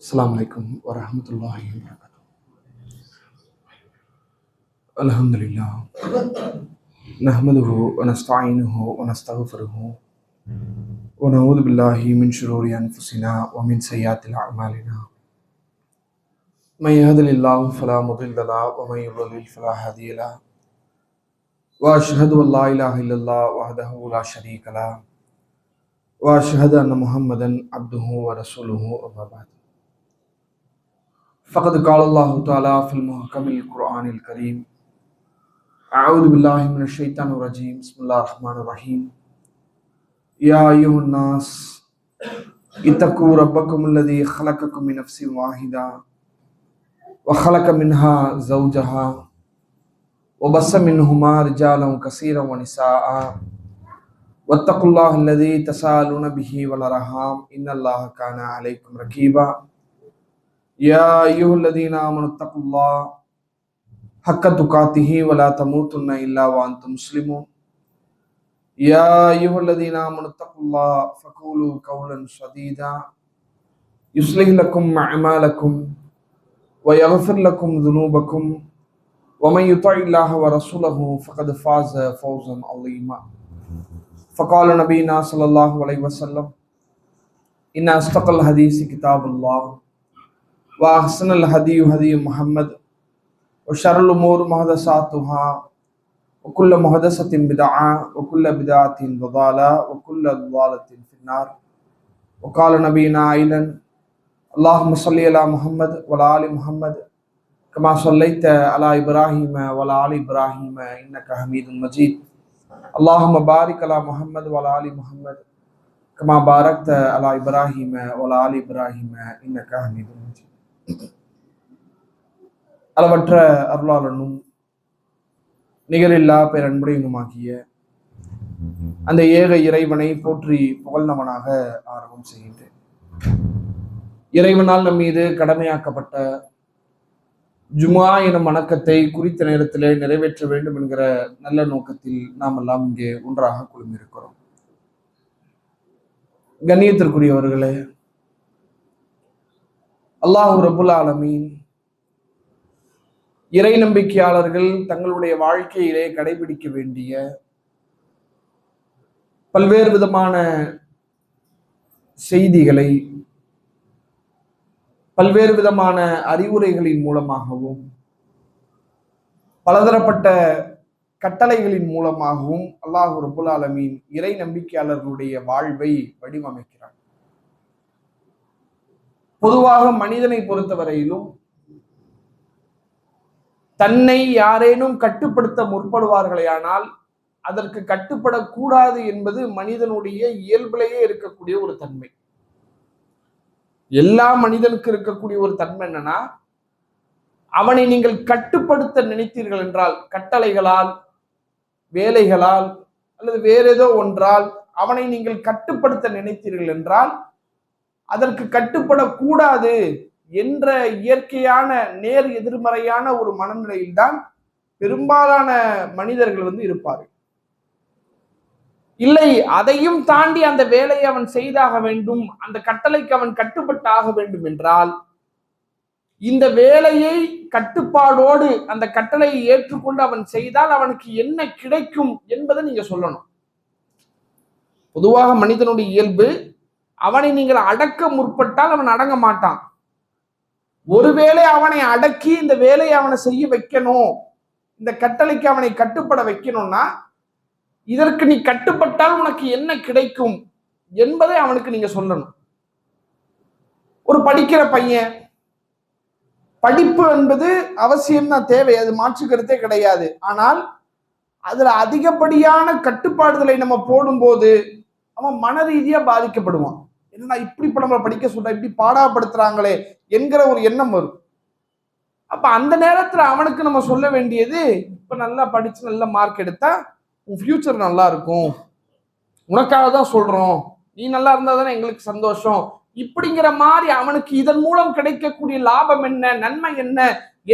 السلام عليكم ورحمة الله وبركاته. الحمد لله نحمده ونستعينه ونستغفره. ونعوذ بالله من شرور أنفسنا ومن سيئات أعمالنا. من يهد الله فلا مضل له ومن يضلل فلا هادي له. وأشهد أن لا إله إلا الله وحده لا شريك له. وأشهد أن محمدا عبده ورسوله أما بعد. فقد قال الله تعالى في المحكم القرآن الكريم أعوذ بالله من الشيطان الرجيم بسم الله الرحمن الرحيم يا أيها الناس، اتقوا ربكم الذي خلقكم من نفس واحدة وخلق منها زوجها وبس منهما رجالا كثيرا ونساء واتقوا الله الذي تساءلون به والأرحام إن الله كان عليكم رقيبا يا أيها الذين آمنوا اتقوا الله حق تقاته ولا تموتن إلا وأنتم مسلمون. يا أيها الذين آمنوا اتقوا الله فقولوا قولا سديدا يصلح لكم أعمالكم ويغفر لكم ذنوبكم. ومن يطع الله ورسوله فقد فاز فوزا عظيما. فقال نبينا صلى الله عليه وسلم إن أصدق الحديث كتاب الله. وأحسن الهدي هدي محمد وشر الأمور محدثاتها وكل محدثة بدعة وكل بدعة ضلالة وكل ضلالة في النار. وقال نبينا أيضا اللهم صل على محمد وعلى آل محمد كما صليت على إبراهيم وعلى آل إبراهيم إنك حميد مجيد. اللهم بارك على محمد وعلى آل محمد كما باركت على إبراهيم وعلى آل إبراهيم إنك حميد مجيد. அளவற்ற அருளாளனும் நிகரில்லா பேரன்புடையனுமாகிய அந்த ஏக இறைவனை போற்றி புகழ்ந்தவனாக ஆரம்பம் செய்கின்றேன். இறைவனால் நம் மீது கடமையாக்கப்பட்ட ஜுமா எனும் வணக்கத்தை குறித்த நேரத்திலே நிறைவேற்ற வேண்டும் என்கிற நல்ல நோக்கத்தில் நாம் எல்லாம் இங்கே ஒன்றாக குழுமிருக்கிறோம். கண்ணியத்திற்குரியவர்களே அல்லாஹு ரபுல் ஆலமீன். இறை நம்பிக்கையாளர்கள் தங்களுடைய வாழ்க்கையிலே கடைபிடிக்க வேண்டிய பல்வேறு விதமான செய்திகளை பல்வேறு விதமான அறிவுரைகளின் மூலமாகவும் பலதரப்பட்ட கட்டளைகளின் மூலமாகவும் அல்லாஹு ரபுல் ஆலமீன் இறை நம்பிக்கையாளர்களுடைய வாழ்வை வடிவமைக்கிறார் பொதுவாக மனிதனை பொறுத்தவரையிலும் தன்னை யாரேனும் கட்டுப்படுத்த முற்படுவார்களேயானால் அதற்கு கட்டுப்படக்கூடாது என்பது மனிதனுடைய இயல்பிலேயே இருக்கக்கூடிய ஒரு தன்மை. எல்லா மனிதனுக்கு இருக்கக்கூடிய ஒரு தன்மை என்னன்னா அவனை நீங்கள் கட்டுப்படுத்த நினைத்தீர்கள் என்றால் கட்டளைகளால் வேலைகளால் அல்லது வேற ஏதோ ஒன்றால் அவனை நீங்கள் கட்டுப்படுத்த நினைத்தீர்கள் என்றால் அதற்கு கட்டுப்படக்கூடாது என்ற இயற்கையான நேர் எதிர்மறையான ஒரு மனநிலையில்தான் பெரும்பாலான மனிதர்கள் வந்து இருப்பார்கள். இல்லை அதையும் தாண்டி அந்த வேலையை அவன் செய்தாக வேண்டும் அந்த கட்டளைக்கு அவன் கட்டுப்பட்டாக வேண்டும் என்றால் இந்த வேலையை கட்டுப்பாடோடு அந்த கட்டளையை ஏற்றுக்கொண்டு அவன் செய்தால் அவனுக்கு என்ன கிடைக்கும் என்பதை நீங்க சொல்லணும். பொதுவாக மனிதனுடைய இயல்பு அவனை நீங்கள் அடக்க முற்பட்டால் அவன் அடங்க மாட்டான். ஒருவேளை அவனை அடக்கி இந்த வேலையை அவனை செய்ய வைக்கணும் இந்த கட்டளைக்கு அவனை கட்டுப்பட வைக்கணும்னா இதற்கு நீ கட்டுப்பட்டால் உனக்கு என்ன கிடைக்கும் என்பதை அவனுக்கு நீங்க சொல்லணும். ஒரு படிக்கிற பையன் படிப்பு என்பது அவசியம்தான் தேவை அது மாற்றுக்கிறதே கிடையாது. ஆனால் அதுல அதிகப்படியான கட்டுப்பாடுகளை நம்ம போடும்போது அவன் மன ரீதியா பாதிக்கப்படுவான். என்ன இப்படி இப்ப நம்மளை படிக்க சொல்ற? இப்படி பாடாப்படுத்துறாங்களே என்கிற ஒரு எண்ணம் வரும். அப்ப அந்த நேரத்துல அவனுக்கு நம்ம சொல்ல வேண்டியது இப்ப நல்லா படிச்சு நல்ல மார்க் எடுத்தா உன் ஃபியூச்சர் நல்லா இருக்கும். உனக்காக தான் சொல்றோம். நீ நல்லா இருந்தா தானே எங்களுக்கு சந்தோஷம். இப்படிங்கிற மாதிரி அவனுக்கு இதன் மூலம் கிடைக்கக்கூடிய லாபம் என்ன நன்மை என்ன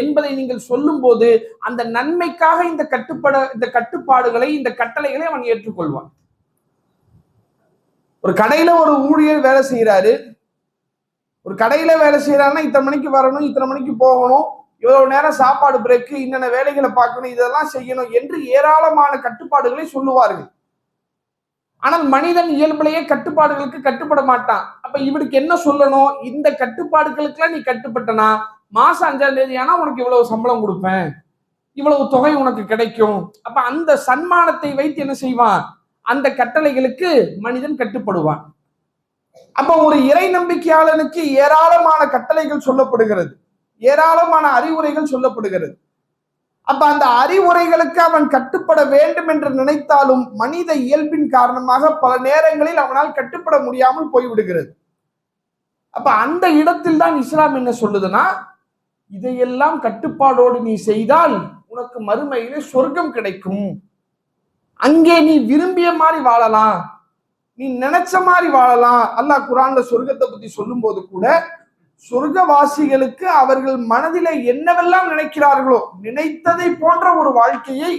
என்பதை நீங்கள் சொல்லும் போது அந்த நன்மைக்காக இந்த கட்டுப்பட இந்த கட்டுப்பாடுகளை இந்த கட்டளைகளை அவன் ஏற்றுக்கொள்வான். ஒரு கடையில ஒரு ஊழியர் வேலை செய்யறாரு ஒரு கடையில வேலை செய்யறாருன்னா இத்தனை மணிக்கு வரணும் இத்தனை மணிக்கு போகணும் இவ்வளவு நேரம் சாப்பாடு பிரேக்கு இன்னென்ன வேலைகளை பார்க்கணும் இதெல்லாம் செய்யணும் என்று ஏராளமான கட்டுப்பாடுகளை சொல்லுவார்கள். ஆனால் மனிதன் இயல்பிலேயே கட்டுப்பாடுகளுக்கு கட்டுப்பட மாட்டான். அப்ப இவனுக்கு என்ன சொல்லணும்? இந்த கட்டுப்பாடுகளுக்கெல்லாம் நீ கட்டுப்பட்டனா? மாசம் அஞ்சாம் தேதி ஆனா உனக்கு இவ்வளவு சம்பளம் கொடுப்பேன். இவ்வளவு தொகை உனக்கு கிடைக்கும். அப்ப அந்த சன்மானத்தை வைத்து என்ன செய்வான்? அந்த கட்டளைகளுக்கு மனிதன் கட்டுப்படுவான். அப்ப ஒரு இறை நம்பிக்கையாளனுக்கு ஏராளமான கட்டளைகள் சொல்லப்படுகிறது. ஏராளமான அறிவுரைகள் சொல்லப்படுகிறது. அப்ப அந்த அறிவுரைகளுக்கு அவன் கட்டுப்பட வேண்டும் என்று நினைத்தாலும் மனித இயல்பின் காரணமாக பல நேரங்களில் அவனால் கட்டுப்பட முடியாமல் போய்விடுகிறது. அப்ப அந்த இடத்தில் தான் இஸ்லாம் என்ன சொல்லுதுன்னா இதையெல்லாம் கட்டுப்பாடோடு நீ செய்தால் உனக்கு மறுமையிலே சொர்க்கம் கிடைக்கும். அங்கே நீ விரும்பிய மாதிரி வாழலாம். நீ நினைச்ச மாதிரி வாழலாம். அல்லாஹ் குரான்ல சொர்க்கத்தை பத்தி சொல்லும் போது கூட சொர்க்கவாசிகளுக்கு அவர்கள் மனதில என்னவெல்லாம் நினைக்கிறார்களோ நினைத்ததை போன்ற ஒரு வாழ்க்கையை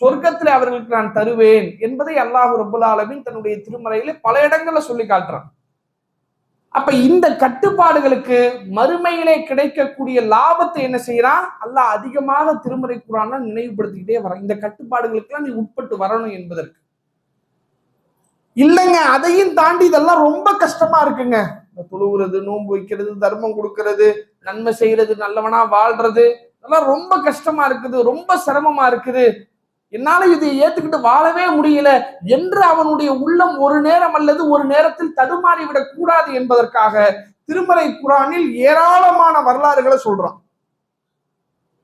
சொர்க்கத்தில் அவர்களுக்கு நான் தருவேன் என்பதை அல்லாஹ் ரபுல் ஆலமின் தன்னுடைய திருமறையில பல இடங்கள்ல சொல்லி காட்டுறான். அப்ப இந்த கட்டுப்பாடுகளுக்கு மறுமையிலே கிடைக்கக்கூடிய லாபத்தை என்ன செய்யறான் அல்லாஹ் அதிகமாக திருமறை குரான நினைவுபடுத்திக்கிட்டே வரான் இந்த கட்டுப்பாடுகளுக்கெல்லாம் நீ உட்பட்டு வரணும் என்பதற்கு. இல்லைங்க அதையும் தாண்டி இதெல்லாம் ரொம்ப கஷ்டமா இருக்குங்க. இந்த தொழுவுறது நோன்பு வைக்கிறது தர்மம் கொடுக்கறது நன்மை செய்யறது நல்லவனா வாழ்றது இதெல்லாம் ரொம்ப கஷ்டமா இருக்குது ரொம்ப சிரமமா இருக்குது. என்னால இதை ஏத்துக்கிட்டு வாழவே முடியல என்று அவனுடைய உள்ளம் ஒரு நேரம் அல்லது ஒரு நேரத்தில் தடுமாறிவிடக் கூடாது என்பதற்காக திருமறை குரானில் ஏராளமான வரலாறுகளை சொல்றான்.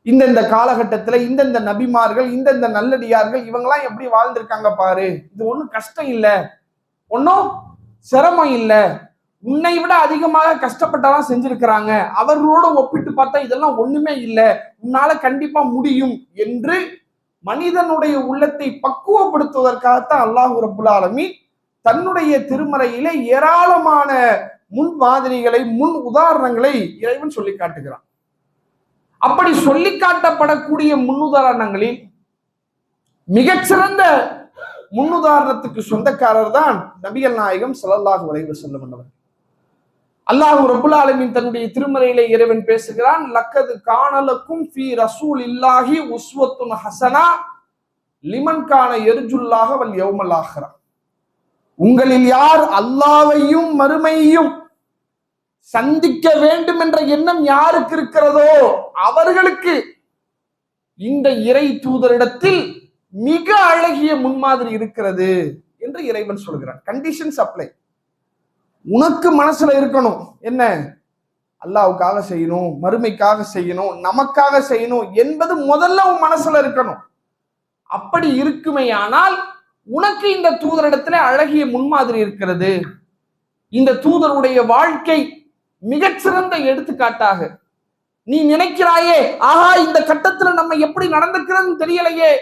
இந்தந்த காலகட்டத்துல இந்தந்த நபிமார்கள் இந்தந்த நல்லடியார்கள் இவங்கெல்லாம் எப்படி வாழ்ந்திருக்காங்க பாரு? இது ஒண்ணும் கஷ்டம் இல்லை. ஒன்னும் சிரமம் இல்லை. உன்னை விட அதிகமாக கஷ்டப்பட்டதான் செஞ்சிருக்கிறாங்க. அவர்களோட ஒப்பிட்டு பார்த்தா இதெல்லாம் ஒண்ணுமே இல்லை. உன்னால கண்டிப்பா முடியும் என்று மனிதனுடைய உள்ளத்தை பக்குவப்படுத்துவதற்காகத்தான் அல்லாஹு ரபுல் ஆலமீன் தன்னுடைய திருமறையிலே ஏராளமான முன் மாதிரிகளை முன் உதாரணங்களை இறைவன் சொல்லி காட்டுகிறான். அப்படி சொல்லி காட்டப்படக்கூடிய முன்னுதாரணங்களில் மிகச்சிறந்த முன்னுதாரணத்துக்கு சொந்தக்காரர் தான் நபிகள் நாயகம் ஸல்லல்லாஹு அலைஹி செல்லும் என்பவர். அல்லாஹ் ரபுல் ஆலமின் தன்னுடைய திருமறையிலே இறைவன் பேசுகிறான் லக்கது காணலுக்கும் ஃபி ரசூல் இல்லாஹி உஸ்வத்துன் ஹசனா லிமன் கான எரிஜுல்லாக வல் யௌமல் உங்களில் யார் அல்லாவையும் மறுமையையும் சந்திக்க வேண்டும் என்ற எண்ணம் யாருக்கு இருக்கிறதோ அவர்களுக்கு இந்த இறை தூதரிடத்தில் மிக அழகிய முன்மாதிரி இருக்கிறது என்று இறைவன் சொல்கிறான். கண்டிஷன்ஸ் அப்ளை உனக்கு மனசுல இருக்கணும். என்ன? அல்லாவுக்காக செய்யணும் மறுமைக்காக செய்யணும் நமக்காக செய்யணும் என்பது முதல்ல உன் மனசுல இருக்கணும். அப்படி இருக்குமையானால் உனக்கு இந்த தூதரிடத்துல அழகிய முன்மாதிரி இருக்கிறது. இந்த தூதருடைய வாழ்க்கை மிகச்சிறந்த எடுத்துக்காட்டாக. நீ நினைக்கிறாயே ஆஹா இந்த கட்டத்துல நம்ம எப்படி நடந்துக்கிறதுன்னு தெரியலையே.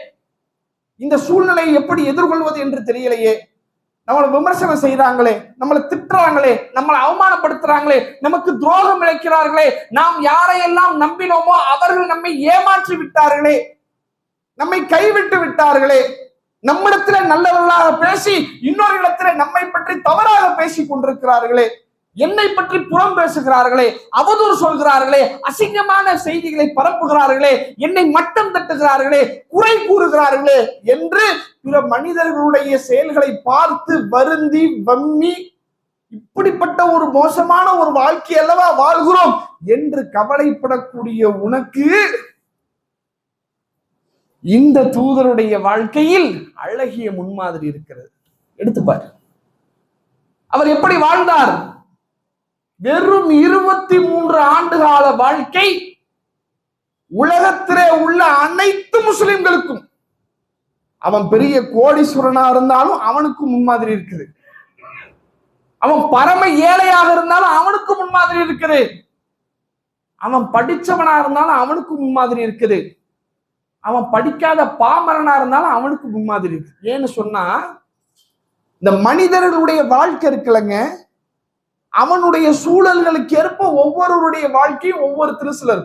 இந்த சூழ்நிலையை எப்படி எதிர்கொள்வது என்று தெரியலையே. நம்மளை விமர்சனம் செய்யறாங்களே நம்மளை திட்டுறாங்களே நம்மளை அவமானப்படுத்துறாங்களே நமக்கு துரோகம் இழைக்கிறார்களே நாம் யாரையெல்லாம் நம்பினோமோ அவர்கள் நம்மை ஏமாற்றி விட்டார்களே நம்மை கைவிட்டு விட்டார்களே நம்மிடத்துல நல்லவர்களாக பேசி இன்னொரு இடத்துல நம்மை பற்றி தவறாக பேசிக் கொண்டிருக்கிறார்களே என்னை பற்றி புறம் பேசுகிறார்களே அவதூறு சொல்கிறார்களே அசிங்கமான செய்திகளை பரப்புகிறார்களே என்னை மட்டம் தட்டுகிறார்களே குறை கூறுகிறார்களே என்று பிற மனிதர்களுடைய செயல்களை பார்த்து வருந்தி வம்மி இப்படிப்பட்ட ஒரு மோசமான ஒரு வாழ்க்கை அல்லவா வாழ்கிறோம் என்று கவலைப்படக்கூடிய உனக்கு இந்த தூதருடைய வாழ்க்கையில் அழகிய முன்மாதிரி இருக்கிறது. எடுத்துப்பார். அவர் எப்படி வாழ்ந்தார்? வெறும் இருபத்தி மூன்று ஆண்டு கால வாழ்க்கை உலகத்திலே உள்ள அனைத்து முஸ்லிம்களுக்கும் அவன் பெரிய கோடீஸ்வரனா இருந்தாலும் அவனுக்கு முன்மாதிரி இருக்குது. அவன் பரம ஏழையாக இருந்தாலும் அவனுக்கு முன்மாதிரி இருக்குது. அவன் படிச்சவனா இருந்தாலும் அவனுக்கு முன்மாதிரி இருக்குது. அவன் படிக்காத பாமரனா இருந்தாலும் அவனுக்கு முன்மாதிரி இருக்கு ஏன்னு சொன்னா இந்த மனிதர்களுடைய வாழ்க்கை இருக்குல்லங்க. அவனுடைய சூழல்களுக்கு ஏற்ப ஒவ்வொருவருடைய வாழ்க்கையும் ஒவ்வொரு சிலர்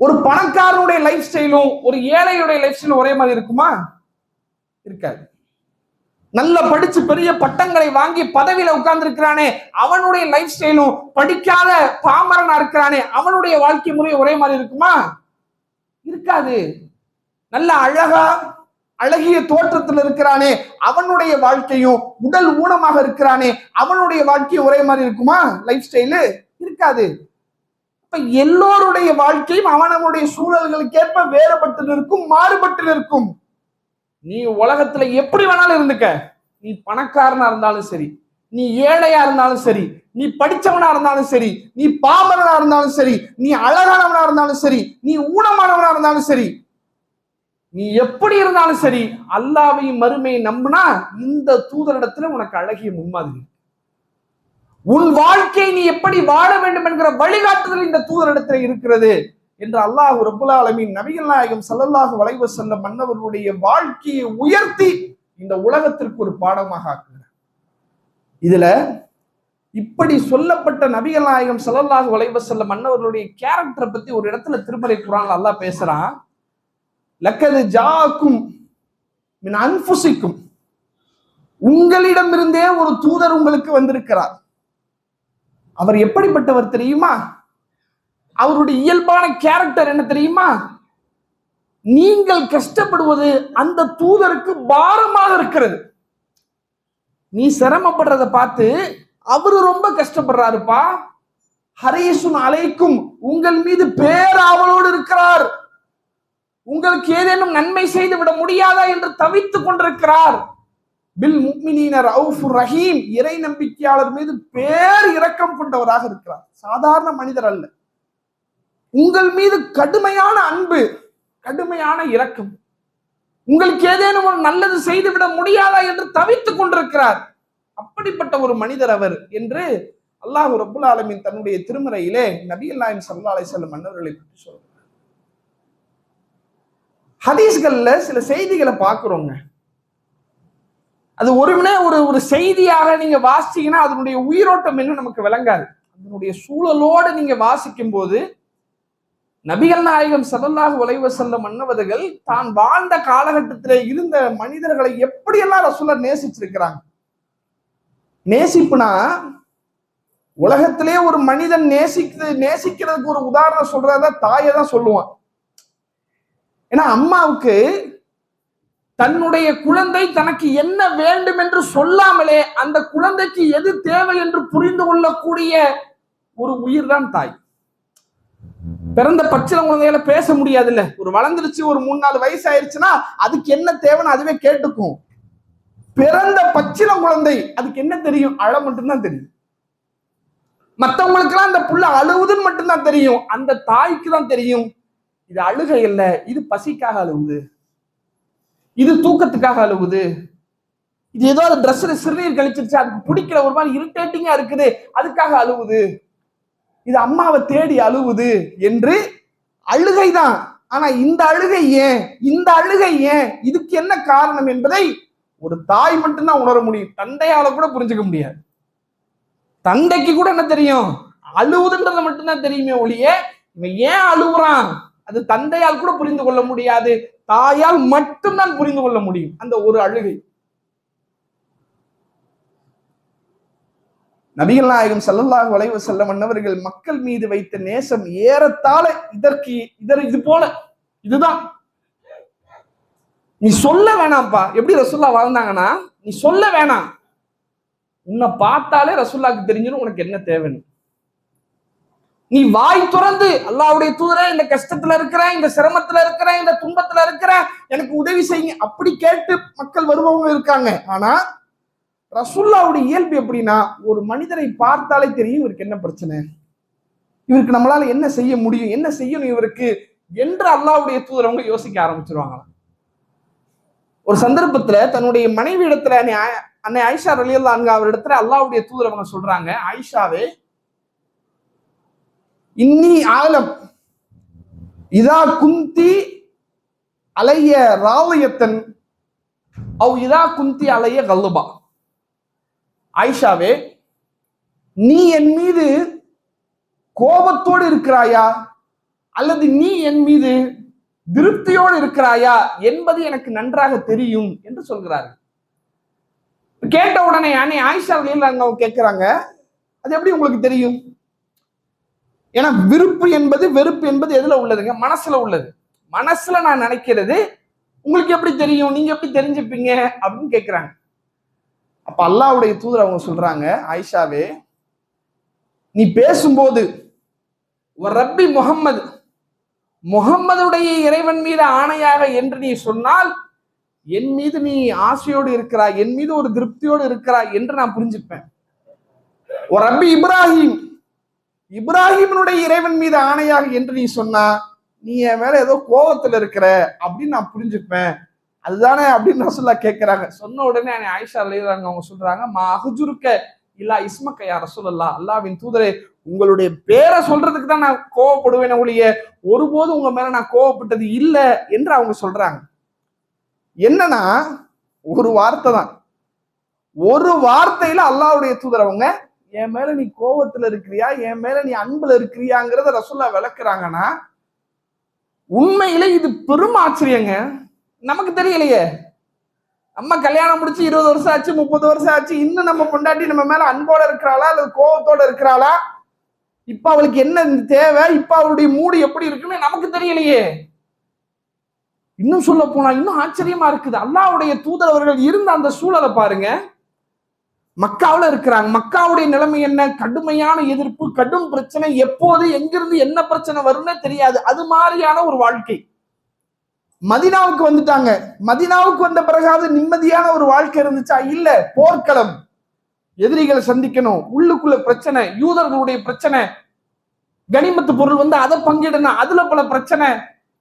ஒரு பணக்காரனுடைய லைஃப் ஸ்டைலும் ஒரு ஏழையுடைய லைஃப் ஸ்டைலும் ஒரே மாதிரி இருக்குமா? இருக்காது. நல்ல படிச்சு பெரிய பட்டங்களை வாங்கி பதவியில உட்கார்ந்து இருக்கிறானே அவனுடைய லைஃப் ஸ்டைலும் படிக்காத பாமரனா இருக்கிறானே அவனுடைய வாழ்க்கை முறை ஒரே மாதிரி இருக்குமா? இருக்காது. நல்ல அழகா அழகிய தோற்றத்தில் இருக்கிறானே அவனுடைய வாழ்க்கையும் உடல் ஊனமாக இருக்கிறானே அவனுடைய வாழ்க்கையும் ஒரே மாதிரி இருக்குமா? லைஃப் ஸ்டைலு இருக்காது. இப்ப எல்லோருடைய வாழ்க்கையும் அவனவனுடைய சூழல்களுக்கு ஏற்ப வேறுபட்டு இருக்கும் மாறுபட்டு இருக்கும். நீ உலகத்துல எப்படி வேணாலும் இருந்துக்க. நீ பணக்காரனா இருந்தாலும் சரி நீ ஏழையா இருந்தாலும் சரி நீ படிச்சவனா இருந்தாலும் சரி நீ பாமரனா இருந்தாலும் சரி நீ அழகானவனா இருந்தாலும் சரி நீ ஊனமானவனா இருந்தாலும் சரி நீ எப்படி இருந்தாலும் சரி அல்லாவையும் மறுமையை நம்பினா இந்த தூதரிடத்துல உனக்கு அழகிய முன்மாதிரி உன் வாழ்க்கை நீ எப்படி வாழ வேண்டும் என்கிற வழிகாட்டுதல் இந்த தூதரிடத்துல இருக்கிறது என்று அல்லாஹ் ரபுல் ஆலமின் நபிகள் நாயகம் ஸல்லல்லாஹு அலைஹி செல்ல மன்னவர்களுடைய வாழ்க்கையை உயர்த்தி இந்த உலகத்திற்கு ஒரு பாடமாக ஆக்குகிறார். இதுல இப்படி சொல்லப்பட்ட நபிகள் நாயகம் ஸல்லல்லாஹு அலைஹி செல்ல மன்னவர்களுடைய கேரக்டரை பத்தி ஒரு இடத்துல திருமலை குரான் அல்லாஹ் பேசுறான். லக்கது ஜாக்கும் மின் அன்புசிக்கும் உங்களிடமிருந்தே ஒரு தூதர் உங்களுக்கு வந்திருக்கிறார். அவர் எப்படிப்பட்டவர் தெரியுமா? அவருடைய இயல்பான கேரக்டர் என்ன தெரியுமா? நீங்கள் கஷ்டப்படுவது அந்த தூதருக்கு பாரமாக இருக்கிறது. நீ சிரமப்படுறத பார்த்து அவரு ரொம்ப கஷ்டப்படுறாருப்பா. ஹரீசுன் அலைக்கும் உங்கள் மீது பேராவலோடு இருக்கிறார். உங்களுக்கு ஏதேனும் நன்மை செய்து விட முடியாதா என்று தவித்துக் கொண்டிருக்கிறார். பில் முக்மினீனர் ரவுஃபுர் ரஹீம் இறை நம்பிக்கையாளர் மீது பேர் இரக்கம் கொண்டவராக இருக்கிறார். சாதாரண மனிதர் அல்ல. உங்கள் மீது கடுமையான அன்பு கடுமையான இரக்கம். உங்களுக்கு ஏதேனும் ஒரு நல்லது செய்துவிட முடியாதா என்று தவித்துக் கொண்டிருக்கிறார். அப்படிப்பட்ட ஒரு மனிதர் அவர் என்று அல்லாஹ் ரபுல் ஆலமின் தன்னுடைய திருமறையிலே நபி அல்லாஹிம் சல்லா செல்லும் மன்னர்களை பற்றி சொல்றார். ஹதீஸ்கள்ல சில செய்திகளை பார்க்குறோங்க. அது ஒருவனே ஒரு ஒரு செய்தியாக நீங்க வாசிச்சீங்கன்னா அதனுடைய உயிரோட்டம் என்ன நமக்கு விளங்காது. அதனுடைய சூழலோடு நீங்க வாசிக்கும் போது நபிகள் நாயகம் சல்லல்லாஹு உலைவ செல்ல மன்னவர்கள் தான் வாழ்ந்த காலகட்டத்திலே இருந்த மனிதர்களை எப்படியெல்லாம் ரசூலர் நேசிச்சிருக்கிறாங்க? நேசிப்புனா உலகத்திலே ஒரு மனிதன் நேசிக்கிறது நேசிக்கிறதுக்கு ஒரு உதாரணம் சொல்றதா தாயை தான் சொல்லுவான். ஏன்னா அம்மாவுக்கு தன்னுடைய குழந்தை தனக்கு என்ன வேண்டும் என்று சொல்லாமலே அந்த குழந்தைக்கு எது தேவை என்று புரிந்து கொள்ளக்கூடிய ஒரு உயிர் தான் தாய். பிறந்த பச்சை குழந்தைகளை பேச முடியாது இல்ல ஒரு வளர்ந்துருச்சு ஒரு மூணு நாலு வயசு ஆயிருச்சுன்னா அதுக்கு என்ன தேவைன்னு அதுவே கேட்டுக்கும். பிறந்த பச்சில குழந்தை அதுக்கு என்ன தெரியும்? அழ மட்டும்தான் தெரியும். மத்தவங்களுக்கு எல்லாம் அந்த புள்ள அழுவுதுன்னு மட்டும்தான் தெரியும். அந்த தாய்க்கு தான் தெரியும். இது அழுகை இல்லை இது பசிக்காக அழுவுது. இது தூக்கத்துக்காக அழுவுது. இது ஏதோ அது ட்ரெஸ்ல சிறுநீர் கழிச்சிருச்சு அதுக்கு பிடிக்கல ஒரு மாதிரி இரிட்டேட்டிங்கா இருக்குது அதுக்காக அழுவுது. இது அம்மாவை தேடி அழுவுது என்று அழுகை தான். ஆனா இந்த அழுகை ஏன்? இந்த அழுகை ஏன்? இதுக்கு என்ன காரணம் என்பதை ஒரு தாய் மட்டும்தான் உணர முடியும். தந்தையால கூட புரிஞ்சுக்க முடியாது. தந்தைக்கு கூட என்ன தெரியும்? அழுவுதுன்றத மட்டும்தான் தெரியுமே ஒழிய இவன் ஏன் அழுவுறான்? அது தந்தையால் கூட புரிந்து கொள்ள முடியாது தாயால் மட்டும்தான் புரிந்து கொள்ள முடியும். அந்த ஒரு அழுகை. நபிகள் நாயகம் ஸல்லல்லாஹு வளைவு வஸல்லம் அன்னவர்கள் மக்கள் மீது வைத்த நேசம் ஏறத்தாழ இதற்கு இதர் இது போல இதுதான். நீ சொல்ல வேணாம்ப்பா. எப்படி ரசுல்லா வாழ்ந்தாங்கன்னா நீ சொல்ல வேணாம். உன்னை பார்த்தாலே ரசுல்லாக்கு தெரிஞ்சிடும் உனக்கு என்ன தேவைன்னு. நீ வாய் துறந்து அல்லாவுடைய தூதரே இந்த கஷ்டத்துல இருக்கிறேன் இந்த சிரமத்துல இருக்கிறேன் இந்த துன்பத்துல இருக்கிறேன் எனக்கு உதவி செய்யுங்க. அப்படி கேட்டு மக்கள் வருபவங்க இருக்காங்க. ஆனா ரசுல்லாவுடைய இயல்பு எப்படின்னா ஒரு மனிதரை பார்த்தாலே தெரியும் இவருக்கு என்ன பிரச்சனை. இவருக்கு நம்மளால என்ன செய்ய முடியும் என்ன செய்யணும் இவருக்கு என்று அல்லாவுடைய தூதரவங்க யோசிக்க ஆரம்பிச்சிருவாங்களாம். ஒரு சந்தர்ப்பத்துல தன்னுடைய மனைவி இடத்துல அன்னை ஆ- அன்னை ஆயிஷா ரலியல்லா அன்கா அவர் இடத்துல அல்லாவுடைய தூதரவங்க சொல்றாங்க ஆயிஷாவே இன்னி ஆலம். இதா குந்தி அலைய ராவயத்தன். அவ் இதா குந்தி அலைய கல்லுபா. ஆயிஷாவே நீ என் மீது கோபத்தோடு இருக்கிறாயா? அல்லது நீ என் மீது திருப்தியோடு இருக்கிறாயா என்பது எனக்கு நன்றாக தெரியும் என்று சொல்கிறார்கள். கேட்ட உடனே அன்னை ஆயிஷா அவங்க கேட்கிறாங்க. அது எப்படி உங்களுக்கு தெரியும்? ஏன்னா விருப்பு என்பது வெறுப்பு என்பது எதுல உள்ளதுங்க? மனசுல உள்ளது. மனசுல நான் நினைக்கிறது உங்களுக்கு எப்படி தெரியும்? நீங்க எப்படி தெரிஞ்சுப்பீங்க? அப்படின்னு கேட்கிறாங்க அப்ப அல்லாவுடைய தூதர் அவங்க சொல்றாங்க ஆயிஷாவே நீ பேசும்போது ஒரு ரப்பி முகம்மது முகம்மதுடைய இறைவன் மீது ஆணையாக என்று நீ சொன்னால் என் மீது நீ ஆசையோடு இருக்கிறாய் என் மீது ஒரு திருப்தியோடு இருக்கிறாய் என்று நான் புரிஞ்சுப்பேன். ஒரு ரப்பி இப்ராஹிம் இப்ராஹிமனுடைய இறைவன் மீது ஆணையாக என்று நீ சொன்னா நீ என் மேல ஏதோ கோபத்துல இருக்கிற அப்படின்னு நான் புரிஞ்சுப்பேன். அதுதானே அப்படின்னு ரசுல்லா கேட்கிறாங்க சொன்ன உடனே ஆயிஷா அலையிறாங்க அவங்க சொல்றாங்க மா அகுஜுருக்க இல்லா இஸ்மக்கையா ரசூலல்லா அல்லாவின் தூதரே உங்களுடைய பேரை சொல்றதுக்கு தான் நான் கோவப்படுவேன் ஒழிய ஒருபோதும் உங்க மேல நான் கோவப்பட்டது இல்லை என்று அவங்க சொல்றாங்க. என்னன்னா ஒரு வார்த்தை தான். ஒரு வார்த்தையில அல்லாவுடைய தூதர் அவங்க என் மேல நீ கோபத்துல இருக்கிறியா? என் மேல நீ அன்புல இருக்கிறியாங்கிறத ரசுல்லா விளக்குறாங்கன்னா உண்மையில இது பெரும் ஆச்சரியங்க. நமக்கு தெரியலையே. நம்ம கல்யாணம் முடிச்சு இருபது வருஷம் ஆச்சு முப்பது வருஷம் ஆச்சு இன்னும் நம்ம பொண்டாட்டி நம்ம மேல அன்போட இருக்கிறாளா அல்லது கோபத்தோட இருக்கிறாளா? இப்ப அவளுக்கு என்ன தேவை? இப்ப அவளுடைய மூடு எப்படி இருக்குன்னு நமக்கு தெரியலையே. இன்னும் சொல்ல போனா இன்னும் ஆச்சரியமா இருக்குது. அல்லாவுடைய தூதர் அவர்கள் இருந்த அந்த சூழலை பாருங்க. மக்காவுல இருக்கிறாங்க. மக்காவுடைய நிலைமை என்ன? கடுமையான எதிர்ப்பு கடும் பிரச்சனை. எப்போது எங்கிருந்து என்ன பிரச்சனை வரும்னே தெரியாது. அது மாதிரியான ஒரு வாழ்க்கை. மதினாவுக்கு வந்துட்டாங்க. மதினாவுக்கு வந்த பிறகாவது நிம்மதியான ஒரு வாழ்க்கை இருந்துச்சா? இல்ல. போர்க்களம். எதிரிகளை சந்திக்கணும். உள்ளுக்குள்ள பிரச்சனை யூதர்களுடைய பிரச்சனை. கனிமத்து பொருள் வந்து அதை பங்கிடணும். அதுல பல பிரச்சனை.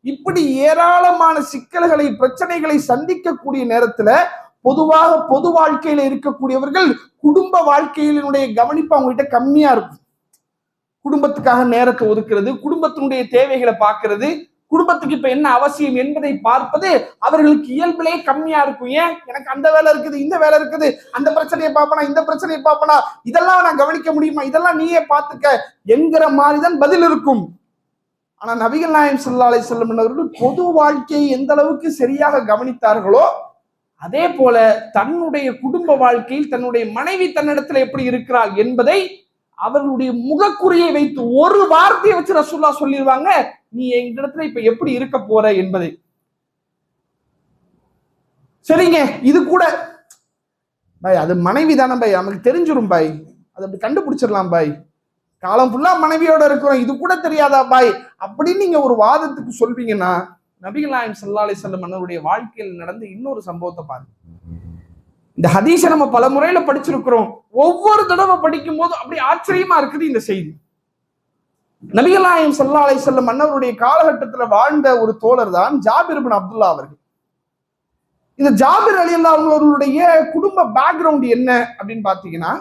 இப்படி ஏராளமான சிக்கல்களை பிரச்சனைகளை சந்திக்கக்கூடிய நேரத்துல பொதுவாக பொது வாழ்க்கையில இருக்கக்கூடியவர்கள் குடும்ப வாழ்க்கையினுடைய கவனிப்பு அவங்க கிட்ட கம்மியா இருக்கும். குடும்பத்துக்காக நேரத்தை ஒதுக்குறது குடும்பத்தினுடைய தேவைகளை பார்க்கறது குடும்பத்துக்கு இப்ப என்ன அவசியம் என்பதை பார்ப்பது அவர்களுக்கு இயல்பிலே கம்மியா இருக்கும். ஏன்? எனக்கு அந்த வேலை இருக்குது இந்த வேலை இருக்குது அந்த பிரச்சனையை பார்ப்பனா இந்த பிரச்சனையை பார்ப்பனா இதெல்லாம் நான் கவனிக்க முடியுமா? இதெல்லாம் நீயே பார்த்துக்க என்கிற மாதிரிதான் பதில் இருக்கும். ஆனா நபிகள் நாயம் சல்லா அலை செல்லம் அவர்கள் பொது வாழ்க்கையை எந்த அளவுக்கு சரியாக கவனித்தார்களோ அதே போல தன்னுடைய குடும்ப வாழ்க்கையில் தன்னுடைய மனைவி தன்னிடத்துல எப்படி இருக்கிறாள் என்பதை அவர்களுடைய முகக்குறியை வைத்து ஒரு வார்த்தையை வச்சு ரசூல்லா சொல்லிடுவாங்க நீ எங்கிடத்துல இப்ப எப்படி இருக்க போற என்பதை. சரிங்க இது கூட பாய் அது மனைவி தானே பாய் நமக்கு தெரிஞ்சிடும் பாய். அதை அப்படி கண்டுபிடிச்சிடலாம் பாய். காலம் ஃபுல்லா மனைவியோட இருக்கிறோம் இது கூட தெரியாதா பாய்? அப்படின்னு நீங்க ஒரு வாதத்துக்கு சொல்வீங்கன்னா நபிகள் நாயம் சல்லா அலி செல்லம் அண்ணனுடைய வாழ்க்கையில் நடந்த இன்னொரு சம்பவத்தை பாருங்க. இந்த ஹதீஸை நம்ம பல முறையில படிச்சிருக்கிறோம். ஒவ்வொரு தடவை படிக்கும் போது அப்படி ஆச்சரியமா இருக்குது இந்த செய்தி. நபிகள் நாயம் சல்லா அலை செல்லம் அன்னவருடைய காலகட்டத்துல வாழ்ந்த ஒரு தோழர் தான் ஜாபிர் பின் அப்துல்லா அவர்கள். இந்த ஜாபிர் அலி அல்லா அவர்களுடைய குடும்ப பேக்ரவுண்ட் என்ன அப்படின்னு பாத்தீங்கன்னா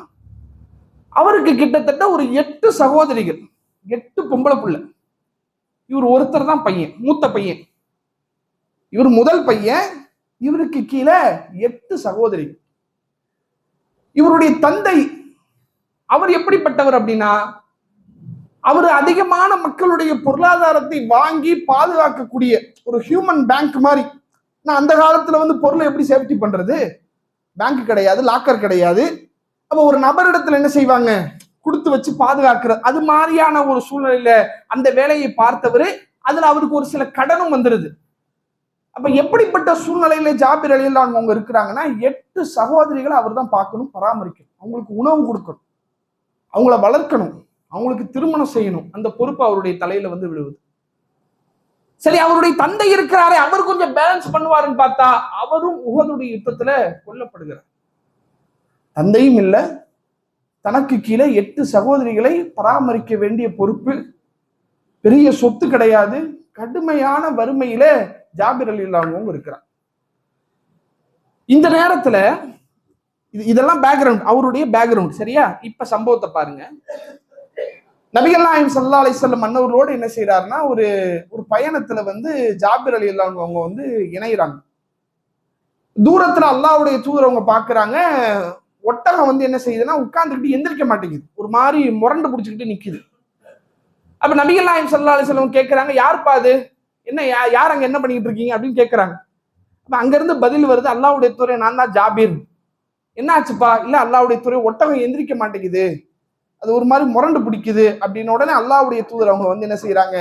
அவருக்கு கிட்டத்தட்ட ஒரு எட்டு சகோதரிகள் எட்டு பொம்பளை புள்ள. இவர் ஒருத்தர் தான் பையன் மூத்த பையன். இவர் முதல் பையன் இவருக்கு கீழே எட்டு சகோதரி. இவருடைய தந்தை அவர் எப்படிப்பட்டவர் அப்படின்னா அவர் அதிகமான மக்களுடைய பொருளாதாரத்தை வாங்கி பாதுகாக்கக்கூடிய ஒரு ஹியூமன் பேங்க் மாதிரி. நான் அந்த காலத்துல வந்து பொருளை எப்படி சேஃப்டி பண்றது? பேங்க் கிடையாது லாக்கர் கிடையாது. அப்ப ஒரு நபரிடத்துல என்ன செய்வாங்க? கொடுத்து வச்சு பாதுகாக்கிறது. அது மாதிரியான ஒரு சூழ்நிலையில அந்த வேலையை பார்த்தவர் அதுல அவருக்கு ஒரு சில கடனும் வந்துருது. அப்ப எப்படிப்பட்ட சூழ்நிலையில ஜாபிர் அலியல்லான் அவங்க இருக்கிறாங்கன்னா எட்டு சகோதரிகளை அவர் தான் பார்க்கணும் பராமரிக்கணும். அவங்களுக்கு உணவு கொடுக்கணும். அவங்கள வளர்க்கணும். அவங்களுக்கு திருமணம் செய்யணும். அந்த பொறுப்பு அவருடைய தலையில வந்து விழுவுது. சரி அவருடைய தந்தை இருக்கிறாரே அவர் கொஞ்சம் பேலன்ஸ் பண்ணுவாருன்னு பார்த்தா அவரும் உகதுடைய யுத்தத்துல கொல்லப்படுகிறார். தந்தையும் இல்லை. தனக்கு கீழே எட்டு சகோதரிகளை பராமரிக்க வேண்டிய பொறுப்பு பெரிய சொத்து கிடையாது. கடுமையான வறுமையில ஜாபிர் அலி இல்லாமவும் இருக்கிறார் இந்த நேரத்துல இது இதெல்லாம் பேக்ரவுண்ட் அவருடைய பேக்ரவுண்ட் சரியா? இப்ப சம்பவத்தை பாருங்க. நபிகள் நாயம் சல்லா அலிசல்லம் மன்னவர்களோடு என்ன செய்யறாருன்னா ஒரு ஒரு பயணத்துல வந்து ஜாபிர் அலி அவங்க வந்து இணையிறாங்க. தூரத்துல அல்லாவுடைய தூதர் அவங்க பாக்குறாங்க ஒட்டகம் வந்து என்ன செய்யுதுன்னா உட்கார்ந்துக்கிட்டு எந்திரிக்க மாட்டேங்குது. ஒரு மாதிரி முரண்டு பிடிச்சிக்கிட்டு நிக்குது. அப்ப நபிகள் நாயம் சல்லா அலிசல்லம் கேட்கிறாங்க யாருப்பா அது? என்ன யார் அங்கே என்ன பண்ணிக்கிட்டு இருக்கீங்க அப்படின்னு கேட்குறாங்க அப்போ அங்கேருந்து பதில் வருது அல்லாவுடைய துறை நான் தான் ஜாபீர். என்ன ஆச்சுப்பா இல்ல அல்லாவுடைய துறை ஒட்டகம் எந்திரிக்க மாட்டேங்குது. அது ஒரு மாதிரி முரண்டு பிடிக்குது. அப்படின்னு உடனே அல்லாவுடைய தூதர் அவங்க வந்து என்ன செய்யறாங்க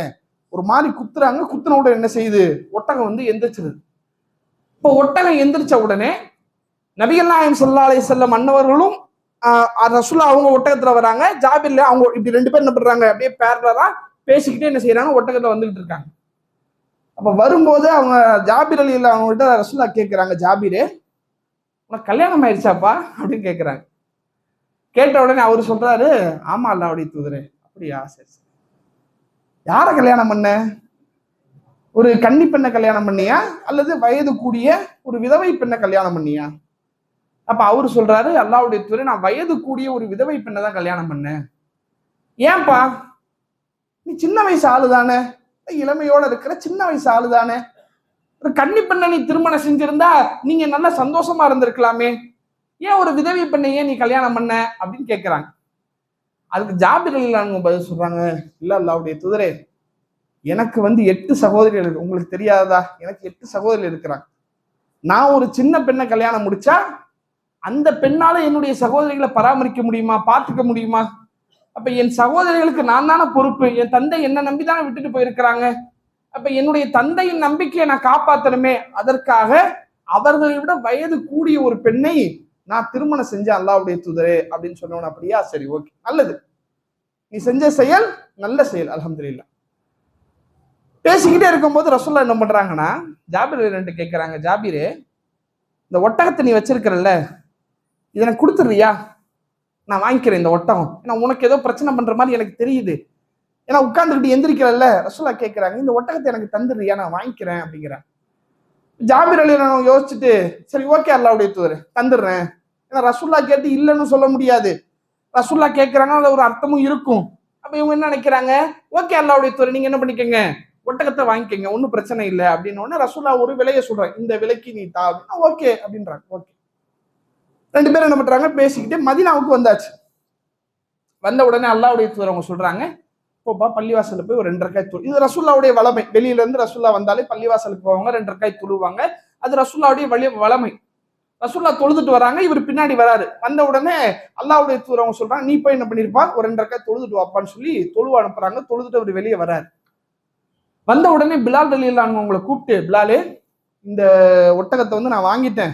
ஒரு மாதிரி குத்துறாங்க. குத்துன உடனே என்ன செய்யுது? ஒட்டகம் வந்து எந்திரிச்சிருது. இப்போ ஒட்டகம் எந்திரிச்ச உடனே நபிகள் நாயம் சொல்லா அலை செல்லம் மன்னவர்களும் ரசுல்லா அவங்க ஒட்டகத்துல வராங்க. ஜாபிர்ல அவங்க இப்படி ரெண்டு பேரும் என்ன பண்றாங்க? அப்படியே பேரலா பேசிக்கிட்டே என்ன செய்யறாங்க ஒட்டகத்துல வந்துகிட்டு இருக்காங்க. அப்ப வரும்போது அவங்க ஜாபிர் அலி அவங்கள்ட்ட ரசுல்லா கேட்குறாங்க ஜாபிரே உனக்கு கல்யாணம் ஆயிடுச்சாப்பா? அப்படின்னு கேட்குறாங்க கேட்ட உடனே அவர் சொல்றாரு ஆமா அல்லாவுடைய தூதுரு. அப்படியா சரி சரி. யாரை கல்யாணம் பண்ண? ஒரு கன்னி பெண்ணை கல்யாணம் பண்ணியா? அல்லது வயது கூடிய ஒரு விதவை பெண்ணை கல்யாணம் பண்ணியா? அப்ப அவரு சொல்றாரு அல்லாவுடைய துறை நான் வயது கூடிய ஒரு விதவை பெண்ணை தான் கல்யாணம் பண்ணேன். ஏன்பா? நீ சின்ன வயசு ஆளு தானே இளமையோட இருக்கிற சின்ன வயசு ஆளு தானே ஒரு கன்னி பெண்ணை நீ திருமணம் செஞ்சிருந்தா நீங்க நல்லா சந்தோஷமா இருந்திருக்கலாமே. ஏன் ஒரு விதவி பெண்ணையே நீ கல்யாணம் பண்ண? அப்படின்னு கேட்கிறாங்க அதுக்கு ஜாபிர் இல்லைன்னு பதில் சொல்றாங்க. இல்ல அல்லாவுடைய துதரே எனக்கு வந்து எட்டு சகோதரிகள் இருக்கு. உங்களுக்கு தெரியாததா? எனக்கு எட்டு சகோதரிகள் இருக்கிறாங்க. நான் ஒரு சின்ன பெண்ணை கல்யாணம் முடிச்சா அந்த பெண்ணால என்னுடைய சகோதரிகளை பராமரிக்க முடியுமா? பார்த்துக்க முடியுமா? அப்ப என் சகோதரிகளுக்கு நான் தானே பொறுப்பு? என் தந்தை என்ன நம்பி தானே விட்டுட்டு போயிருக்கிறாங்க? அப்ப என்னுடைய தந்தையின் நம்பிக்கையை நான் காப்பாத்தணுமே அதற்காக அவர்களை விட வயது கூடிய ஒரு பெண்ணை நான் திருமணம் செஞ்சேன் அல்லாவுடைய தூதரே அப்படின்னு சொன்னவன அப்படியா? சரி ஓகே. நல்லது. நீ செஞ்ச செயல் நல்ல செயல் அலமதுல்லா பேசிக்கிட்டே இருக்கும்போது ரசோல்லா என்ன பண்றாங்கன்னா ஜாபீர் ரெண்டு கேட்கிறாங்க ஜாபீரு இந்த ஒட்டகத்தை நீ வச்சிருக்கிறல்ல இதை எனக்கு கொடுத்துட்றியா? நான் வாங்கிக்கிறேன் இந்த ஒட்டகம். ஏன்னா உனக்கு ஏதோ பிரச்சனை பண்ற மாதிரி எனக்கு தெரியுது. ஏன்னா உட்காந்துக்கிட்டு எந்திரிக்கிறல்ல. ரசோல்லா கேட்கிறாங்க இந்த ஒட்டகத்தை எனக்கு தந்துடுறியா? நான் வாங்கிக்கிறேன் அப்படிங்கிறேன். ஜாபிர் அலி நான் யோசிச்சுட்டு சரி ஓகே அல்லாவுடைய தூர் தந்துடுறேன். ஏன்னா ரசுல்லா கேட்டு இல்லைன்னு சொல்ல முடியாது. ரசுல்லா கேட்கிறாங்க அதுல ஒரு அர்த்தமும் இருக்கும். அப்ப இவங்க என்ன நினைக்கிறாங்க? ஓகே அல்லாவுடைய தூர் நீங்க என்ன பண்ணிக்கங்க? ஒட்டகத்தை வாங்கிக்கங்க ஒன்றும் பிரச்சனை இல்லை. அப்படின்னு உடனே ரசுல்லா ஒரு விலையை சொல்றாங்க இந்த விலைக்கு நீ தா. அப்படின்னா ஓகே அப்படின்றாங்க ஓகே. ரெண்டு பேரும் என்ன பண்றாங்க? பேசிக்கிட்டு மதினாவுக்கு வந்தாச்சு. வந்த உடனே அல்லாவுடைய தூதர் அவங்க சொல்றாங்க போப்பா பள்ளிவாசலில் போய் ஒரு ரெண்டரை ரக்காய் துளு இது ரசுல்லாவுடைய வளமை. வெளியிலேருந்து ரசுல்லா வந்தாலே பள்ளிவாசலுக்கு போவாங்க ரெண்டரை காய் துழுவாங்க அது ரசுல்லாவுடைய வழி வளமை. ரசுல்லா தொழுதுட்டு வராங்க இவர் பின்னாடி வராரு. வந்த உடனே அல்லாவுடைய தூர் அவங்க சொல்றாங்க நீ போய் என்ன பண்ணிருப்பா? ஒரு ரெண்டரை காய் தொழுதுட்டு வாப்பான்னு சொல்லி தொழுவ அனுப்புறாங்க. தொழுதுட்டு அவர் வெளியே வராரு. வந்த உடனே பிலால் அலிலான் உங்களை கூப்பிட்டு பிலாலு இந்த ஒட்டகத்தை வந்து நான் வாங்கிட்டேன்.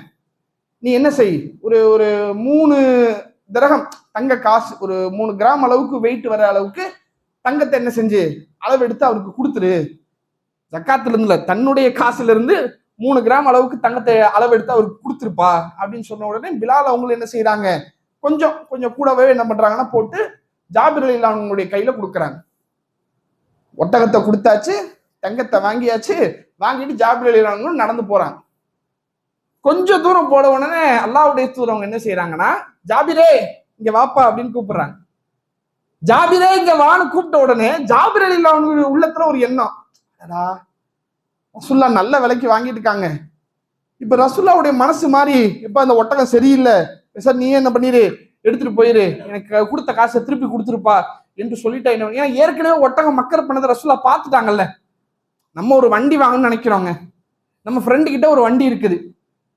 நீ என்ன செய்? ஒரு ஒரு மூணு திரகம் தங்க காசு ஒரு மூணு கிராம் அளவுக்கு வெயிட் வர அளவுக்கு தங்கத்தை என்ன செஞ்சு? அளவு எடுத்து அவருக்கு கொடுத்துரு. ஜக்காத்துல இருந்துல தன்னுடைய காசுல இருந்து மூணு கிராம் அளவுக்கு தங்கத்தை அளவு எடுத்து அவருக்கு கொடுத்துருப்பா அப்படின்னு சொன்ன உடனே பிலால் அவங்களும் என்ன செய்யறாங்க கொஞ்சம் கொஞ்சம் கூடவே என்ன பண்றாங்கன்னா போட்டு ஜாபிர் அவங்களுடைய கையில கொடுக்குறாங்க. ஒட்டகத்தை கொடுத்தாச்சு தங்கத்தை வாங்கியாச்சு வாங்கிட்டு ஜாபிர் நடந்து போறாங்க. கொஞ்சம் தூரம் போட உடனே அல்லாவுடைய தூரம் என்ன செய்யறாங்கன்னா ஜாபிரே இங்க வாப்பா அப்படின்னு கூப்பிடுறாங்க. ஜாபிரே இங்க வான்னு கூப்பிட்ட உடனே ஜாபிர் அலி அவனுடைய உள்ளத்துல ஒரு எண்ணம். ரசுல்லா நல்ல விலைக்கு வாங்கிட்டு இருக்காங்க. இப்ப ரசுல்லாவுடைய மனசு மாறி இப்ப அந்த ஒட்டகம் சரியில்லை. சார் நீ என்ன பண்ணிரு? எடுத்துட்டு போயிரு. எனக்கு கொடுத்த காசை திருப்பி கொடுத்துருப்பா என்று சொல்லிட்டா என்ன ஏன்னா ஏற்கனவே ஒட்டகம் மக்கர் பண்ணதை ரசுல்லா பார்த்துட்டாங்கல்ல. நம்ம ஒரு வண்டி வாங்கணும்னு நினைக்கிறோங்க நம்ம ஃப்ரெண்டு கிட்ட ஒரு வண்டி இருக்குது.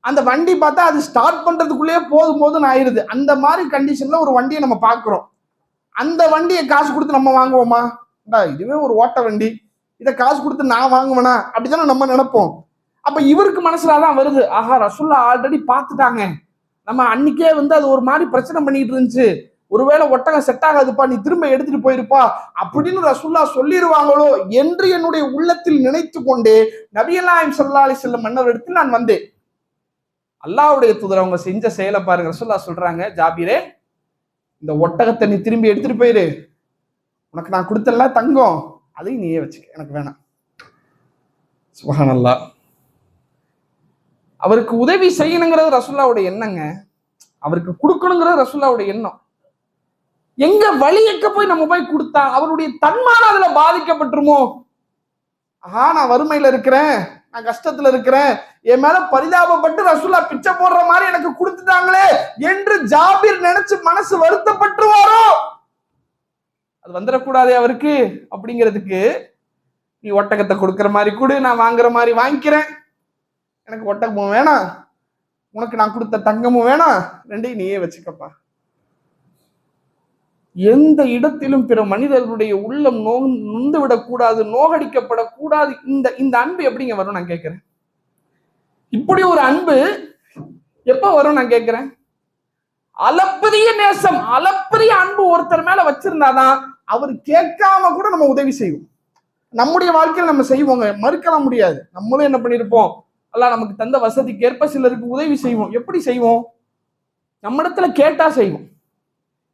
அந்த வண்டி பார்த்தா அது ஸ்டார்ட் பண்றதுக்குள்ளேயே போதும் போதும் ஆயிருது. அந்த மாதிரி கண்டிஷன்ல ஒரு வண்டியை நம்ம பாக்குறோம் அந்த வண்டியை காசு கொடுத்து நம்ம வாங்குவோமா? இதுவே ஒரு ஓட்ட வண்டி. இதை காசு கொடுத்து நான் வாங்குவேனா? அப்படித்தானே நம்ம நினைப்போம். அப்ப இவருக்கு மனசுலதான் வருது. ஆஹா ரசுல்லா ஆல்ரெடி பார்த்துட்டாங்க. நம்ம அன்னைக்கே வந்து அது ஒரு மாதிரி பிரச்சனை பண்ணிட்டு இருந்துச்சு. ஒருவேளை ஒட்டகம் செட் ஆகாதுப்பா நீ திரும்ப எடுத்துட்டு போயிருப்பா அப்படின்னு ரசுல்லா சொல்லிடுவாங்களோ என்று என்னுடைய உள்ளத்தில் நினைத்து கொண்டு நபியல்லாயம் சல்லா அலி மன்னர் இடத்தில் நான் வந்தேன். அல்லாவுடைய தூதர் அவங்க செஞ்ச செயலை பாருங்க. ரசுல்லா சொல்றாங்க ஜாபீரே இந்த ஒட்டகத்தை நீ திரும்பி எடுத்துட்டு போயிரு. உனக்கு நான் கொடுத்தல தங்கம். அதையும் நீயே வச்சுக்க. எனக்கு வேணாம். சுபஹானல்லா அவருக்கு உதவி செய்யணுங்கிறது ரசுல்லாவுடைய எண்ணங்க. அவருக்கு கொடுக்கணுங்கிறது ரசுல்லாவுடைய எண்ணம். எங்க வழியக்க போய் நம்ம போய் கொடுத்தா அவருடைய தன்மான அதுல பாதிக்கப்பட்டுருமோ? ஆஹா நான் வறுமையில இருக்கிறேன். நான் கஷ்டத்துல இருக்கிறேன். என் மேல பரிதாபப்பட்டு ரசுல்லா பிச்சை போடுற மாதிரி எனக்கு கொடுத்துட்டாங்களே என்று ஜாபீர் நினைச்சு மனசு வருத்தப்பட்டுருவாரோ? அது வந்துடக்கூடாதே அவருக்கு. அப்படிங்கிறதுக்கு நீ ஒட்டகத்தை கொடுக்குற மாதிரி கொடு நான் வாங்குற மாதிரி வாங்கிக்கிறேன். எனக்கு ஒட்டகமும் வேணாம். உனக்கு நான் கொடுத்த தங்கமும் வேணாம். ரெண்டையும் நீயே வச்சுக்கப்பா. எந்த இடத்திலும் பிற மனிதர்களுடைய உள்ளம் நோ நொந்து விடக்கூடாது நோகடிக்கப்படக்கூடாது இந்த இந்த அன்பு எப்படிங்க வரும் நான் கேட்கிறேன். இப்படி ஒரு அன்பு எப்ப வரும் நான் கேட்கிறேன்? அளப்பரிய நேசம் அளப்பரிய அன்பு ஒருத்தர் மேல வச்சிருந்தாதான் அவர் கேட்காம கூட நம்ம உதவி செய்வோம். நம்முடைய வாழ்க்கையில் நம்ம செய்வோங்க மறுக்கலாம் முடியாது. நம்மளும் என்ன பண்ணிருப்போம்? அல்ல நமக்கு தந்த வசதிக்கு ஏற்ப சிலருக்கு உதவி செய்வோம். எப்படி செய்வோம்? நம்ம இடத்துல கேட்டா செய்வோம்.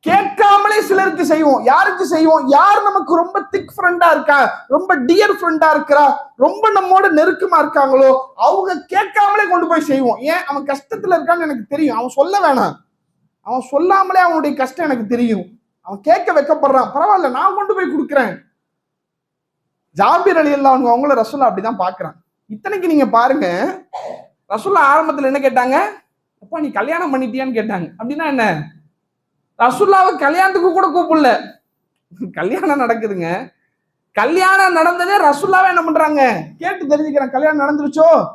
கேட்காமலே சிலருக்கு செய்வோம். யாருக்கு செய்வோம்? யார் நமக்கு ரொம்ப திக் ஃப்ரெண்டா இருக்கா? ரொம்ப டியர் ஃப்ரெண்டா இருக்கிறா? ரொம்ப நம்மோட நெருக்கமா இருக்காங்களோ? அவங்க கேட்காமலே கொண்டு போய் செய்வோம். ஏன்? அவன் கஷ்டத்துல இருக்கான்னு எனக்கு தெரியும். அவன் சொல்ல வேணாம். அவன் சொல்லாமலே அவனுடைய கஷ்டம் எனக்கு தெரியும். அவன் கேட்க வைக்கப்படுறான். பரவாயில்ல நான் கொண்டு போய் கொடுக்குறேன். ஜாபீர் அலி அல்லா அவங்க அவங்கள ரசூல்லா அப்படிதான் பாக்குறான் இத்தனைக்கு நீங்க பாருங்க ரசூல்லா ஆரம்பத்துல என்ன கேட்டாங்க? அப்பா நீ கல்யாணம் பண்ணிட்டியான்னு கேட்டாங்க. அப்படின்னா என்ன? ரசுல்லாவை கல்யாணத்துக்கு கூட கூப்பிடல. கல்யாணம் நடக்குதுங்க. கல்யாணம் நடந்ததே ரசுல்லாவே என்ன பண்றாங்க? கேட்டு தெரிஞ்சுக்கிறேன் கல்யாணம் நடந்துருச்சோ?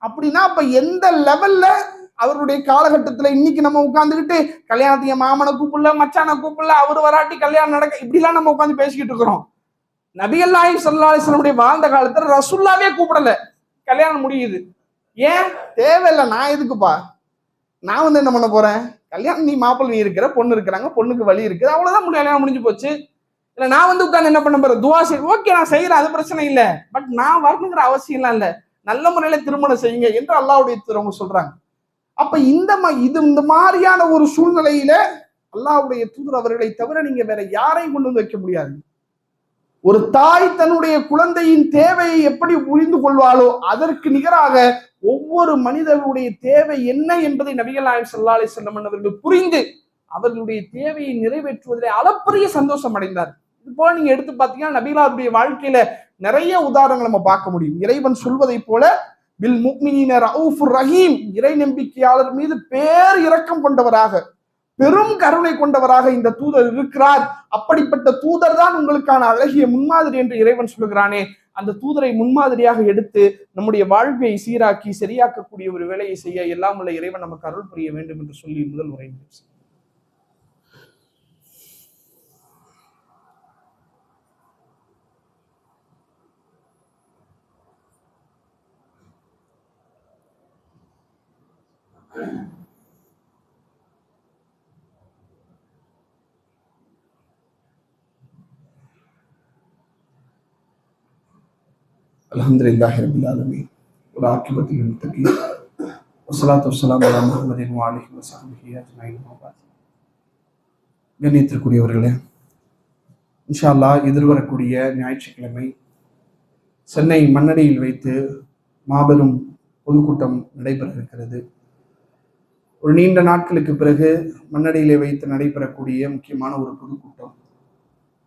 அப்படின்னா அப்ப எந்த லெவல்ல அவருடைய காலகட்டத்துல இன்னைக்கு நம்ம உட்காந்துக்கிட்டு கல்யாணத்தைய மாமனை கூப்பிடல மச்சானை கூப்பிடல அவர் வராட்டி கல்யாணம் நடக்க இப்படிலாம் நம்ம உட்காந்து பேசிக்கிட்டு இருக்கிறோம். நபிகள் நாயகம் சல்லா அலிஸ்லமுடைய வாழ்ந்த காலத்துல ரசுல்லாவே கூப்பிடல. கல்யாணம் முடியுது. ஏன்? தேவையில்லை நான் எதுக்குப்பா? நான் வந்து என்ன பண்ண போறேன்? கல்யாணம் நீ மாப்பிள்ளை நீ இருக்கிற பொண்ணு இருக்கிறாங்க பொண்ணுக்கு வழி இருக்குது. அவ்வளோதான் கல்யாணம் முடிஞ்சு போச்சு. இல்லை நான் வந்து உட்காந்து என்ன பண்ண போறேன்? துவா செய் ஓகே நான் செய்யறேன் அது பிரச்சனை இல்லை. பட் நான் வரணுங்கிற அவசியம்லாம் இல்லை. நல்ல முறையில் திருமணம் செய்யுங்க என்று அல்லாவுடைய திரும்ப சொல்றாங்க. அப்ப இந்த மா இது இந்த மாதிரியான ஒரு சூழ்நிலையில அல்லாவுடைய தூதர் அவர்களை தவிர நீங்க வேற யாரையும் கொண்டு வந்து வைக்க முடியாது. ஒரு தாய் தன்னுடைய குழந்தையின் தேவையை எப்படி புரிந்து கொள்வாளோ அதற்கு நிகராக ஒவ்வொரு மனிதர்களுடைய தேவை என்ன என்பதை நபிகள் நாயம் சல்லா அலி செல்லம் அவர்கள் புரிந்து அவர்களுடைய தேவையை நிறைவேற்றுவதிலே அளப்பரிய சந்தோஷம் அடைந்தார் இது போல நீங்க எடுத்து பார்த்தீங்கன்னா நபிகளாருடைய வாழ்க்கையில நிறைய உதாரணங்கள் நம்ம பார்க்க முடியும். இறைவன் சொல்வதை போல பில் முக்மினர் ரஹீம் இறை நம்பிக்கையாளர் மீது பேர் இரக்கம் கொண்டவராக பெரும் கருணை கொண்டவராக இந்த தூதர் இருக்கிறார். அப்படிப்பட்ட தூதர் தான் உங்களுக்கான அழகிய முன்மாதிரி என்று இறைவன் சொல்கிறானே அந்த தூதரை முன்மாதிரியாக எடுத்து நம்முடைய வாழ்வை சீராக்கி சரியாக்கக்கூடிய ஒரு வேலையை செய்ய எல்லாம் உள்ள இறைவன் நமக்கு அருள் புரிய வேண்டும் என்று சொல்லி முதல் உரை الحمد لله رب العالمين والعاقبة للمتقين والصلاة والسلام على محمد وعليه وصحبه أجمعين وبعد கண்ணியத்திற்குரியவர்களே இன்ஷா அல்லா எதிர்வரக்கூடிய ஞாயிற்றுக்கிழமை சென்னை மண்ணடியில் வைத்து மாபெரும் பொதுக்கூட்டம் நடைபெற இருக்கிறது ஒரு நீண்ட நாட்களுக்கு பிறகு மண்ணடியிலே வைத்து நடைபெறக்கூடிய முக்கியமான ஒரு பொதுக்கூட்டம்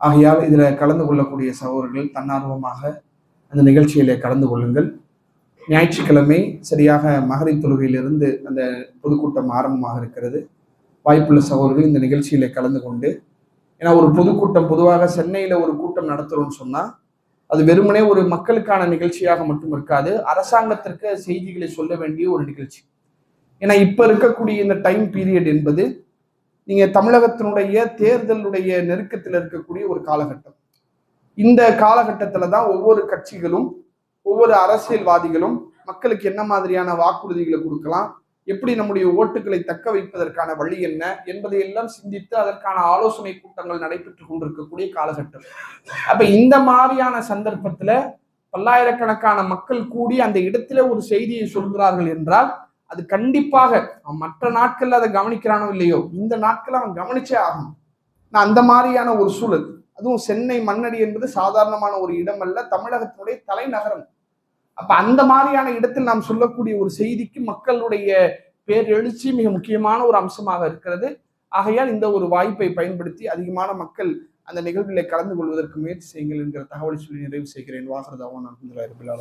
ஆகையால் இதில் கலந்து கொள்ளக்கூடிய சகோதரர்கள் தன்னார்வமாக அந்த நிகழ்ச்சியிலே கலந்து கொள்ளுங்கள். ஞாயிற்றுக்கிழமை சரியாக மகரி தொழுகையிலிருந்து அந்த பொதுக்கூட்டம் ஆரம்பமாக இருக்கிறது. வாய்ப்புள்ள சகோதரர்கள் இந்த நிகழ்ச்சியில கலந்து கொண்டு ஏன்னா ஒரு பொதுக்கூட்டம் பொதுவாக சென்னையில் ஒரு கூட்டம் நடத்துகிறோம்னு சொன்னால் அது வெறுமனே ஒரு மக்களுக்கான நிகழ்ச்சியாக மட்டும் இருக்காது அரசாங்கத்திற்கு செய்திகளை சொல்ல வேண்டிய ஒரு நிகழ்ச்சி. ஏன்னா இப்போ இருக்கக்கூடிய இந்த டைம் பீரியட் என்பது நீங்கள் தமிழகத்தினுடைய தேர்தலுடைய நெருக்கத்தில் இருக்கக்கூடிய ஒரு காலகட்டம். இந்த காலகட்டத்துல தான் ஒவ்வொரு கட்சிகளும் ஒவ்வொரு அரசியல்வாதிகளும் மக்களுக்கு என்ன மாதிரியான வாக்குறுதிகளை கொடுக்கலாம் எப்படி நம்முடைய ஓட்டுகளை தக்க வைப்பதற்கான வழி என்ன என்பதை எல்லாம் சிந்தித்து அதற்கான ஆலோசனை கூட்டங்கள் நடைபெற்று கொண்டிருக்கக்கூடிய காலகட்டம். அப்ப இந்த மாதிரியான சந்தர்ப்பத்துல பல்லாயிரக்கணக்கான மக்கள் கூடி அந்த இடத்துல ஒரு செய்தியை சொல்கிறார்கள் என்றால் அது கண்டிப்பாக மற்ற நாட்கள்ல அதை கவனிக்கிறானோ இல்லையோ இந்த நாட்கள் அவன் கவனிச்சே ஆகணும். நான் அந்த மாதிரியான ஒரு சூழல். அதுவும் சென்னை மண்ணடி என்பது சாதாரணமான ஒரு இடம் அல்ல தமிழகத்தினுடைய தலைநகரம். அப்ப அந்த மாதிரியான இடத்தில் நாம் சொல்லக்கூடிய ஒரு செய்திக்கு மக்களுடைய பேரெழுச்சி மிக முக்கியமான ஒரு அம்சமாக இருக்கிறது. ஆகையால் இந்த ஒரு வாய்ப்பை பயன்படுத்தி அதிகமான மக்கள் அந்த நிகழ்வில் கலந்து கொள்வதற்கு முயற்சி செய்யுங்கள் என்கிற தகவலை சொல்லி நிறைவு செய்கிறேன். வாகரதாவான் அலமதுல்லா ரபில்